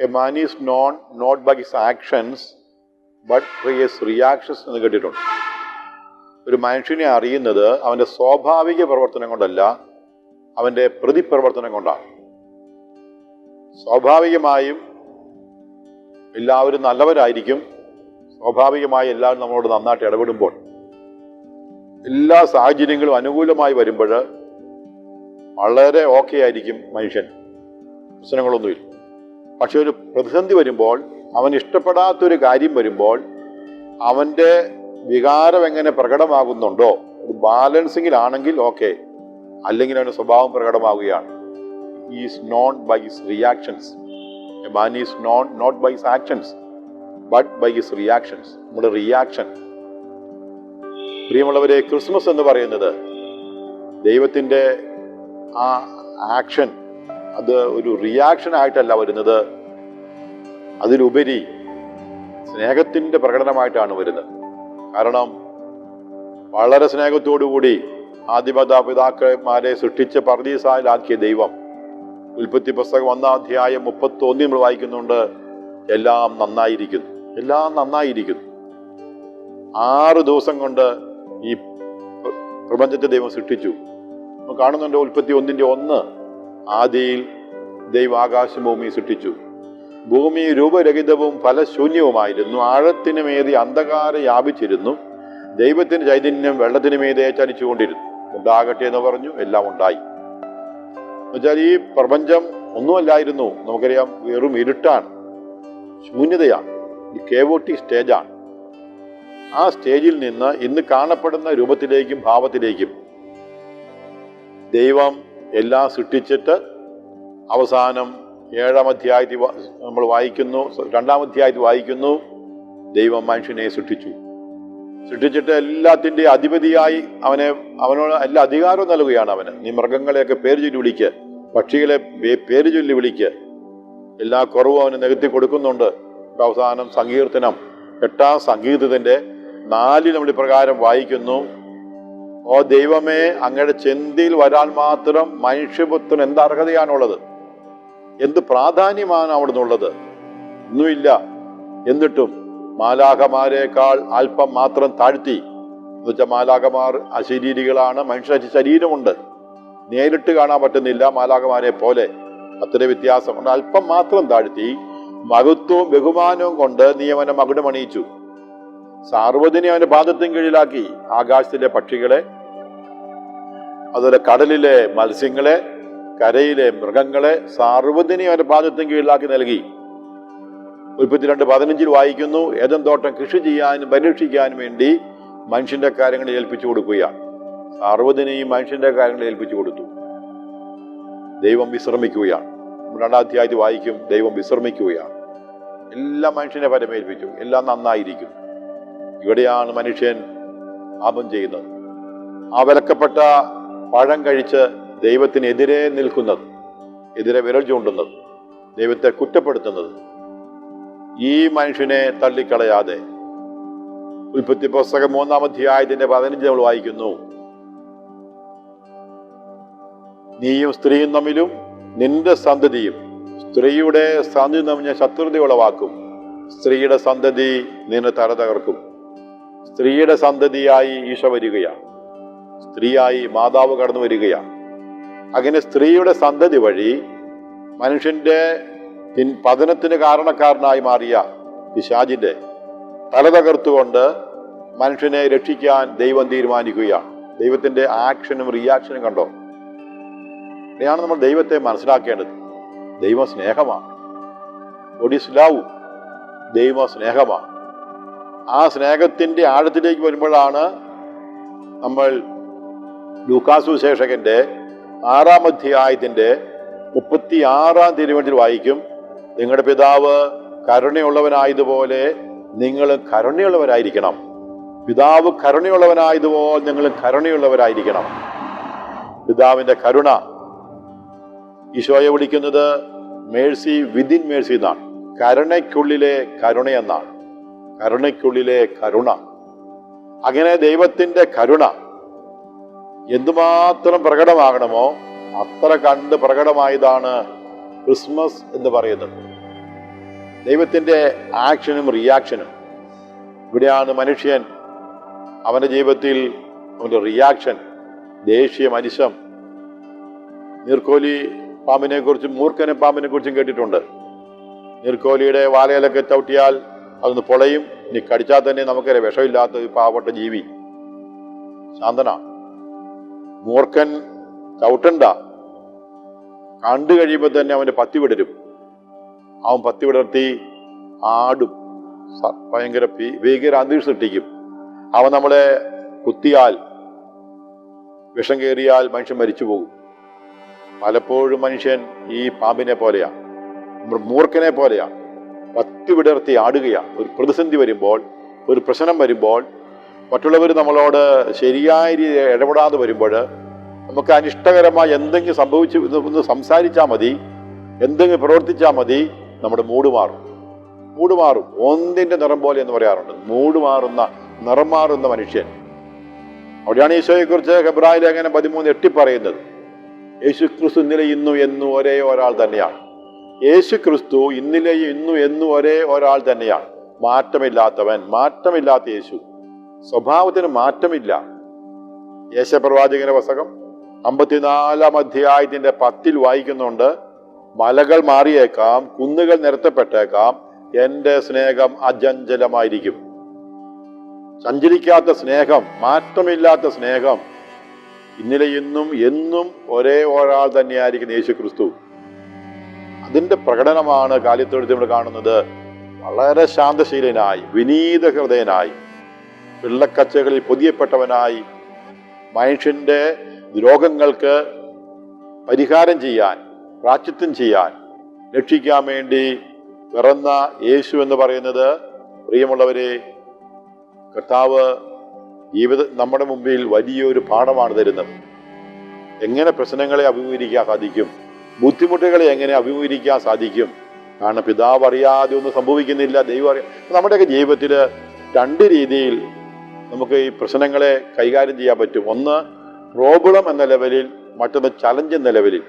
A man is known not by his actions but his reactions എന്ന് കേട്ടിട്ടുണ്ട്. ഒരു മനുഷ്യനെ അറിയുന്നത് അവന്റെ സ്വാഭാവിക പ്രവർത്തനം കൊണ്ടല്ല അവന്റെ പ്രതിപ്രവർത്തനം കൊണ്ടാണ്. സ്വാഭാവികമായും എല്ലാവരും നല്ലവരായിരിക്കും. സ്വാഭാവികമായി എല്ലാവരും നമ്മളോട് നന്നായിട്ട് ഇടപെടുമ്പോൾ എല്ലാ സാഹചര്യങ്ങളും അനുകൂലമായി വരുമ്പോൾ വളരെ ഓക്കെ ആയിരിക്കും മനുഷ്യൻ. പ്രശ്നങ്ങളൊന്നുമില്ല. പക്ഷെ ഒരു പ്രതിസന്ധി വരുമ്പോൾ അവൻ ഇഷ്ടപ്പെടാത്തൊരു കാര്യം വരുമ്പോൾ അവന്റെ വികാരം എങ്ങനെ പ്രകടമാകുന്നുണ്ടോ ഒരു ബാലൻസിങ്ങിലാണെങ്കിൽ ഓക്കെ. അല്ലെങ്കിൽ അവന്റെ സ്വഭാവം പ്രകടമാവുകയാണ്. Is known by his reactions man is known not by his actions but by his reactions നമ്മുടെ റിയാക്ഷൻ പ്രിയമുള്ളവരെ ക്രിസ്മസ് എന്ന് പറയുന്നത് ദൈവത്തിന്റെ ആ ആക്ഷൻ അത് ഒരു റിയാക്ഷൻ ആയിട്ടല്ല വരുന്നത്. അതിലുപരി സ്നേഹത്തിന്റെ പ്രകടനമായിട്ടാണ് വരുന്നത്. കാരണം വളരെ സ്നേഹത്തോടുകൂടി ആദിമതാപിതാക്കന്മാരെ സൃഷ്ടിച്ച് പർദീസായിലാക്കിയ ദൈവം ഉൽപ്പത്തി പുസ്തകം ഒന്നാം അധ്യായം മുപ്പത്തൊന്നിൽ നമ്മൾ വായിക്കുന്നുണ്ട് എല്ലാം നന്നായിരിക്കുന്നു. എല്ലാം നന്നായിരിക്കുന്നു. ആറ് ദിവസം കൊണ്ട് ഈ പ്ര- പ്രപഞ്ചത്തെ ദൈവം സൃഷ്ടിച്ചു. കാണുന്നുണ്ട് ഉൽപ്പത്തി ഒന്നിന്റെ ഒന്ന് ആദിയിൽ ദൈവം ആകാശം ഭൂമി സൃഷ്ടിച്ചു. ഭൂമി രൂപരഹിതവും ഫലശൂന്യവുമായിരുന്നു. ശൂന്യവുമായിരുന്നു മേതി അന്ധകാരം വ്യാപിച്ചിരുന്നു. ദൈവത്തിന്റെ ചൈതന്യം വെള്ളത്തിന് മീതെ ചലിച്ചുകൊണ്ടിരുന്നു. ഉണ്ടാകട്ടെ എന്ന് പറഞ്ഞു എല്ലാം ഉണ്ടായി. എന്നുവെച്ചാൽ ഈ പ്രപഞ്ചം ഒന്നുമല്ലായിരുന്നു. നമുക്കറിയാം വെറും ഇരുട്ടാണ്. ശൂന്യതയാണ്. ഈ കേവോട്ടിക് സ്റ്റേജാണ്. ആ സ്റ്റേജിൽ നിന്ന് ഇന്ന് കാണപ്പെടുന്ന രൂപത്തിലേക്കും ഭാവത്തിലേക്കും ദൈവം എല്ലാം സൃഷ്ടിച്ചിട്ട് അവസാനം ഏഴാം അധ്യായത്തിൽ നമ്മൾ വായിക്കുന്നു രണ്ടാം അധ്യായത്തിൽ വായിക്കുന്നു ദൈവം മനുഷ്യനെ സൃഷ്ടിച്ചു. സൃഷ്ടിച്ചിട്ട് എല്ലാത്തിന്റെ അധിപതിയായി അവനെ അവനോട് എല്ലാ അധികാരവും നൽകുകയാണ് അവന്. നീ മൃഗങ്ങളെയൊക്കെ പേര് ചൊല്ലി വിളിക്ക് പക്ഷികളെ പേര് ചൊല്ലി വിളിക്ക്. എല്ലാ കുറവും അവന് നികത്തി കൊടുക്കുന്നുണ്ട്. അവസാനം സങ്കീർത്തനം എട്ടാം സംഗീതത്തിന്റെ നാലിൽ നമ്മൾ ഇപ്രകാരം വായിക്കുന്നു. ഓ ദൈവമേ അങ്ങയുടെ ചെന്തിയിൽ വരാൻ മാത്രം മനുഷ്യപുത്രൻ എന്ത് അർഹതയാണുള്ളത്? എന്ത് പ്രാധാന്യമാണ് അവിടുന്നുള്ളത്? ഒന്നുമില്ല. എന്നിട്ടും മാലാഖമാരേക്കാൾ അല്പം മാത്രം താഴ്ത്തി. എന്നുവെച്ചാൽ മാലാഖമാർ അശരീരികളാണ് മനുഷ്യ ശരീരമുണ്ട്. നേരിട്ട് കാണാൻ പറ്റുന്നില്ല മാലാഖമാരെ പോലെ. അത്ര വ്യത്യാസമുണ്ട് അല്പം മാത്രം താഴ്ത്തി മഹത്വവും ബഹുമാനവും കൊണ്ട് നിയമനം അവനെ മകുടമണിയിച്ചു സാർവജനിക അവന്റെ പാദത്തിൻ കീഴിലാക്കി ആകാശത്തിലെ പക്ഷികളെ അതുപോലെ കടലിലെ മത്സ്യങ്ങളെ കരയിലെ മൃഗങ്ങളെ സാർവജനിക അവന്റെ പാദത്തിൻ കീഴിലാക്കി നൽകി. മുപ്പത്തിരണ്ട് പതിനഞ്ചിൽ വായിക്കുന്നു ഏതം തോട്ടം കൃഷി ചെയ്യാനും പരീക്ഷിക്കാനും വേണ്ടി മനുഷ്യന്റെ കാര്യങ്ങൾ ഏൽപ്പിച്ചു കൊടുക്കുകയാണ്. സാർവജനയും മനുഷ്യന്റെ കാര്യങ്ങൾ ഏൽപ്പിച്ചു കൊടുത്തു. ദൈവം വിശ്രമിക്കുകയാണ്. രണ്ടാം അധ്യായത്തിൽ വായിക്കും ദൈവം വിശ്രമിക്കുകയാണ്. എല്ലാ മനുഷ്യനെ പരമേൽപ്പിച്ചു എല്ലാം നന്നായിരിക്കും. ഇവിടെയാണ് മനുഷ്യൻ പാപം ചെയ്യുന്നത്. ആ വിലക്കപ്പെട്ട പഴം കഴിച്ച് ദൈവത്തിനെതിരെ നിൽക്കുന്നത് എതിരെ വിരൽ ചൂണ്ടുന്നത് ദൈവത്തെ കുറ്റപ്പെടുത്തുന്നത്. ഈ മനുഷ്യനെ തള്ളിക്കളയാതെ ഉൽപ്പത്തി പുസ്തകം മൂന്നാം അധ്യായത്തിന്റെ പതിനഞ്ച് നമ്മൾ വായിക്കുന്നു. നീയും സ്ത്രീയും തമ്മിലും നിന്റെ സന്തതിയും സ്ത്രീയുടെ സന്ധി തമ്മിൽ ശത്രുത ഉളവാക്കും. സ്ത്രീയുടെ സന്തതി നിന്നെ തല തകർക്കും. സ്ത്രീയുടെ സന്തതിയായി ഈശ വരികയാണ്. സ്ത്രീയായി മാതാവ് കടന്നു വരികയാണ്. അങ്ങനെ സ്ത്രീയുടെ സന്തതി വഴി മനുഷ്യന്റെ പതനത്തിന് കാരണക്കാരനായി മാറിയ പിശാജിന്റെ തല തകർത്തുകൊണ്ട് മനുഷ്യനെ രക്ഷിക്കാൻ ദൈവം തീരുമാനിക്കുകയാണ്. ദൈവത്തിന്റെ ആക്ഷനും റിയാക്ഷനും കണ്ടോ? അങ്ങനെയാണ് നമ്മൾ ദൈവത്തെ മനസ്സിലാക്കേണ്ടത്. ദൈവ സ്നേഹമാണ് ഒഡീസ് ലവ് ദൈവ സ്നേഹമാണ് ആ സ്നേഹത്തിന്റെ ആഴത്തിലേക്ക് വരുമ്പോഴാണ് നമ്മൾ ലൂക്കാസു ശേഷകന്റെ ആറാം അധ്യായത്തിന്റെ മുപ്പത്തി ആറാം തിരുവനന്തപുരത്തിൽ വായിക്കും നിങ്ങളുടെ പിതാവ് കരുണയുള്ളവനായതുപോലെ നിങ്ങൾ കരുണയുള്ളവരായിരിക്കണം. പിതാവ് കരുണയുള്ളവനായതുപോലെ നിങ്ങൾ കരുണയുള്ളവരായിരിക്കണം. പിതാവിന്റെ കരുണ. ഈശോയെ വിളിക്കുന്നത് മേഴ്സി വിതിൻ മേഴ്സി എന്നാണ്. കരുണയ്ക്കുള്ളിലെ കരുണ എന്നാണ്. കരുണയ്ക്കുള്ളിലെ കരുണ. അങ്ങനെ ദൈവത്തിന്റെ കരുണ. എന്തുമാത്രം പ്രകടമാകണമോ അത്ര കണ്ട് പ്രകടമായതാണ് ക്രിസ്മസ് എന്ന് പറയുന്നത്. ദൈവത്തിന്റെ ആക്ഷനും റിയാക്ഷനും ഇവിടെയാണ് മനുഷ്യൻ അവന്റെ ജീവിതത്തിൽ അവന്റെ റിയാക്ഷൻ ദേശീയ മനുഷ്യം നീർക്കോലി പാമ്പിനെ കുറിച്ചും മൂർഖനെ പാമ്പിനെ കുറിച്ചും കേട്ടിട്ടുണ്ട്. നീർക്കോലിയുടെ വാലയിലൊക്കെ ചവിട്ടിയാൽ അതൊന്ന് പൊളയും ഇനി കടിച്ചാൽ തന്നെ നമുക്കറിയാം വിഷമില്ലാത്ത പാവപ്പെട്ട ജീവി. ശാന്തന. മൂർഖൻ ചവിട്ടണ്ട. കണ്ടു കഴിയുമ്പോൾ തന്നെ അവന്റെ പത്തി വിടരും. അവൻ പത്തി വിടർത്തി ആടും. ഭയങ്കര ഭീകര അന്തരീക്ഷം സൃഷ്ടിക്കും. അവൻ നമ്മളെ കുത്തിയാൽ വിഷം കയറിയാൽ മനുഷ്യൻ മരിച്ചു പോകും. പലപ്പോഴും മനുഷ്യൻ ഈ പാമ്പിനെ പോലെയാ. മൂർഖനെ പോലെയാ. പത്തി വിടർത്തി ആടുകയാണ് ഒരു പ്രതിസന്ധി വരുമ്പോൾ ഒരു പ്രശ്നം വരുമ്പോൾ മറ്റുള്ളവർ നമ്മളോട് ശരിയായ രീതിയിൽ ഇടപെടാതെ വരുമ്പോൾ നമുക്ക് അനിഷ്ടകരമായ എന്തെങ്കിലും സംഭവിച്ചു ഒന്ന് സംസാരിച്ചാൽ മതി എന്തെങ്കിലും പ്രവർത്തിച്ചാൽ മതി നമ്മുടെ മൂട് മാറും. മൂട് മാറും. ഒന്നിന്റെ നിറം പോലെ എന്ന് പറയാറുണ്ട്. മൂട് മാറുന്ന നിറം മാറുന്ന മനുഷ്യൻ. അവിടെയാണ് ഈശോയെക്കുറിച്ച് ഹെബ്രായ ലേഖനം പതിമൂന്ന് എട്ടി പറയുന്നത്. യേശു ക്രിസ്തു ഇന്നലെ ഇന്നും എന്നും ഒരേ ഒരാൾ തന്നെയാണ്. യേശു ക്രിസ്തു ഇന്നലെ ഇന്നും എന്നും ഒരേ ഒരാൾ തന്നെയാണ്. മാറ്റമില്ലാത്തവൻ മാറ്റമില്ലാത്ത യേശു. സ്വഭാവത്തിന് മാറ്റമില്ല. യേശപ്രവാചകന്റെ പുസ്തകം അമ്പത്തിനാലാം അധ്യായത്തിന്റെ പത്തിൽ വായിക്കുന്നുണ്ട് മലകൾ മാറിയേക്കാം കുന്നുകൾ നിരത്തപ്പെട്ടേക്കാം എന്റെ സ്നേഹം അജഞ്ചലമായിരിക്കും സഞ്ചരിക്കാത്ത സ്നേഹം മാറ്റമില്ലാത്ത സ്നേഹം. ഇന്നലെ ഇന്നും എന്നും ഒരേ ഒരാൾ തന്നെയായിരിക്കും യേശു ക്രിസ്തു അതിന്റെ പ്രകടനമാണ് കാലിത്തൊഴുത്തി നമ്മൾ കാണുന്നത്. വളരെ ശാന്തശീലനായി വിനീത ഹൃദയനായി. പിള്ളക്കച്ചകളിൽ പൊതിയപ്പെട്ടവനായി മനുഷ്യന്റെ രോഗങ്ങൾക്ക് പരിഹാരം ചെയ്യാൻ പ്രാച്യത്വം ചെയ്യാൻ രക്ഷിക്കാൻ വേണ്ടി പിറന്ന യേശു എന്ന് പറയുന്നത് പ്രിയമുള്ളവരെ കർത്താവ് ജീവിത നമ്മുടെ മുമ്പിൽ വലിയൊരു പാഠമാണ് തരുന്നത്. എങ്ങനെ പ്രശ്നങ്ങളെ അഭിമുഖീകരിക്കാൻ സാധിക്കും ബുദ്ധിമുട്ടുകളെ എങ്ങനെ അഭിമുഖീകരിക്കാൻ സാധിക്കും കാരണം പിതാവ് അറിയാതെ ഒന്നും സംഭവിക്കുന്നില്ല ദൈവം അറിയാം നമ്മുടെയൊക്കെ ജീവിതത്തിൽ രണ്ട് രീതിയിൽ നമുക്ക് ഈ പ്രശ്നങ്ങളെ കൈകാര്യം ചെയ്യാൻ പറ്റും. ഒന്ന് പ്രോബ്ലം എന്ന ലെവലിൽ മറ്റൊന്ന് ചലഞ്ച് എന്ന ലെവലിൽ.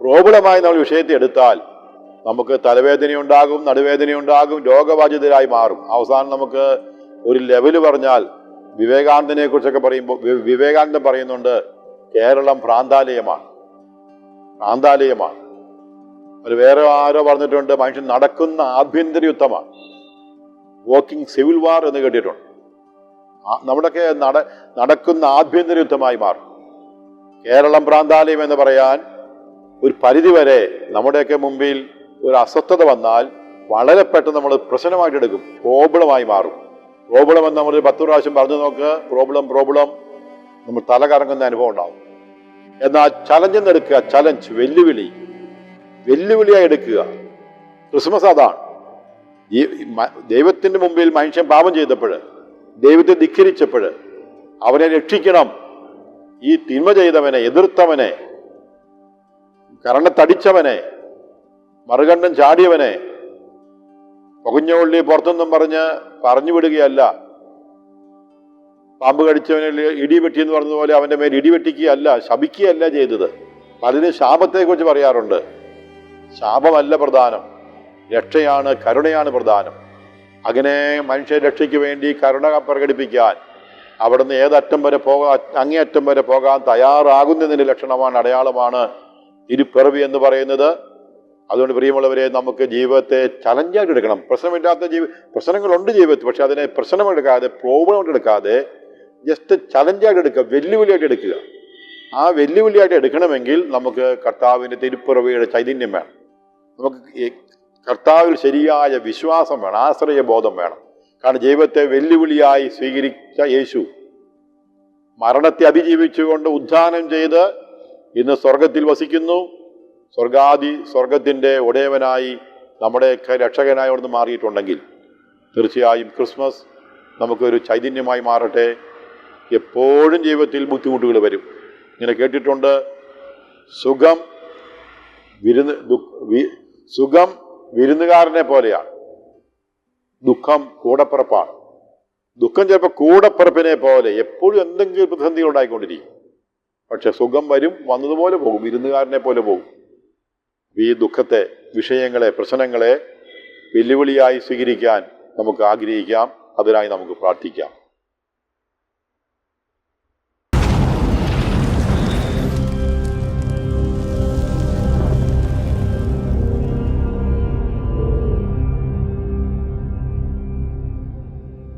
പ്രോബ്ലമായി നമ്മൾ വിഷയത്തെ എടുത്താൽ നമുക്ക് തലവേദനയുണ്ടാകും നടുവേദനയുണ്ടാകും രോഗബാധിതരായി മാറും. അവസാനം നമുക്ക് ഒരു ലെവൽ പറഞ്ഞാൽ വിവേകാനന്ദനെ കുറിച്ചൊക്കെ പറയുമ്പോൾ വിവേകാനന്ദൻ പറയുന്നുണ്ട് കേരളം ഭ്രാന്താലയമാണ്. ഭ്രാന്താലയമാണ്. ഒരു വേറെ ആരോ പറഞ്ഞിട്ടുണ്ട് മനുഷ്യൻ നടക്കുന്ന ആഭ്യന്തര യുദ്ധമാണ്. വോക്കിംഗ് സിവിൽ വാർ എന്ന് കേട്ടിട്ടുണ്ട്. നമ്മുടെയൊക്കെ നട നടക്കുന്ന ആഭ്യന്തര യുദ്ധമായി മാറും. കേരളം പ്രാന്താലയം എന്ന് പറയാൻ ഒരു പരിധിവരെ നമ്മുടെയൊക്കെ മുമ്പിൽ ഒരു അസ്വസ്ഥത വന്നാൽ വളരെ പെട്ടെന്ന് നമ്മൾ പ്രശ്നമായിട്ട് എടുക്കും. പ്രോബ്ലമായി മാറും. പ്രോബ്ലം എന്ന് നമ്മൾ പത്ത് പ്രാവശ്യം പറഞ്ഞു നോക്ക് പ്രോബ്ലം പ്രോബ്ലം നമ്മൾ തല കറങ്ങുന്ന അനുഭവം ഉണ്ടാവും. എന്നാൽ ചലഞ്ച് എടുക്കുക ചലഞ്ച് വെല്ലുവിളി. വെല്ലുവിളിയായി എടുക്കുക. ക്രിസ്മസ് അതാണ്. ദൈവത്തിന്റെ മുമ്പിൽ മനുഷ്യൻ പാപം ചെയ്തപ്പോൾ ദൈവത്തെ ധിഖരിച്ചപ്പോൾ അവനെ രക്ഷിക്കണം. ഈ തിന്മ ചെയ്തവനെ എതിർത്തവനെ കരണത്തടിച്ചവനെ മറുകണ്ഠം ചാടിയവനെ പുകഞ്ഞുള്ളി പുറത്തൊന്നും പറഞ്ഞ് പറഞ്ഞു വിടുകയല്ല. പാമ്പ് കടിച്ചവനെ ഇടി വെട്ടി എന്ന് പറഞ്ഞതുപോലെ അവന്റെ മേൽ ഇടിവെട്ടിക്കുകയല്ല ശപിക്കുകയല്ല ചെയ്തത്. പലരും ശാപത്തെക്കുറിച്ച് പറയാറുണ്ട്. ശാപമല്ല പ്രധാനം. രക്ഷയാണ് കരുണയാണ് പ്രധാനം. അങ്ങനെ മനുഷ്യ രക്ഷയ്ക്ക് വേണ്ടി കരുണ പ്രകടിപ്പിക്കാൻ അവിടുന്ന് ഏതറ്റം വരെ പോകാൻ അങ്ങേയറ്റം വരെ പോകാൻ തയ്യാറാകുന്നതിന്റെ ലക്ഷണമാണ് അടയാളമാണ് തിരുപ്പിറവി എന്ന് പറയുന്നത്. അതുകൊണ്ട് പ്രിയമുള്ളവരെ നമുക്ക് ജീവിതത്തെ ചലഞ്ചായിട്ട് എടുക്കണം. പ്രശ്നമില്ലാത്ത ജീവി പ്രശ്നങ്ങളുണ്ട് ജീവിതത്തിൽ പക്ഷെ അതിനെ പ്രശ്നമെടുക്കാതെ പ്രോബ്ലം എടുക്കാതെ ജസ്റ്റ് ചലഞ്ചായിട്ട് എടുക്കുക വെല്ലുവിളിയായിട്ട് എടുക്കുക. ആ വെല്ലുവിളിയായിട്ട് എടുക്കണമെങ്കിൽ നമുക്ക് കർത്താവിന്റെ തിരുപ്പിറവിയുടെ ചൈതന്യം വേണം. നമുക്ക് കർത്താവിൽ ശരിയായ വിശ്വാസം വേണം ആശ്രയബോധം വേണം. കാരണം ദൈവത്തെ വെല്ലുവിളിയായി സ്വീകരിച്ച യേശു മരണത്തെ അതിജീവിച്ചുകൊണ്ട് ഉദ്ധാനം ചെയ്ത് ഇന്ന് സ്വർഗത്തിൽ വസിക്കുന്നു. സ്വർഗാദി സ്വർഗത്തിന്റെ ഉടയവനായി നമ്മുടെ രക്ഷകനായി അവിടുന്ന് മാറിയിട്ടുണ്ടെങ്കിൽ തീർച്ചയായും ക്രിസ്മസ് നമുക്കൊരു ചൈതന്യമായി മാറട്ടെ. എപ്പോഴും ജീവിതത്തിൽ ബുദ്ധിമുട്ടുകൾ വരും. ഇങ്ങനെ കേട്ടിട്ടുണ്ട് സുഖം വിരുന്ന് സുഖം വിരുന്നുകാരനെ പോലെയാണ്. ദുഃഖം കൂടപ്പിറപ്പാണ്. ദുഃഖം ചിലപ്പോൾ കൂടപ്പിറപ്പിനെ പോലെ എപ്പോഴും എന്തെങ്കിലും പ്രതിസന്ധികൾ ഉണ്ടായിക്കൊണ്ടിരിക്കും. പക്ഷെ സുഖം വരും വന്നതുപോലെ പോകും വിരുന്നുകാരനെ പോലെ പോകും. ഈ ദുഃഖത്തെ വിഷയങ്ങളെ പ്രശ്നങ്ങളെ വെല്ലുവിളിയായി സ്വീകരിക്കാൻ നമുക്ക് ആഗ്രഹിക്കാം അതിനായി നമുക്ക് പ്രാർത്ഥിക്കാം.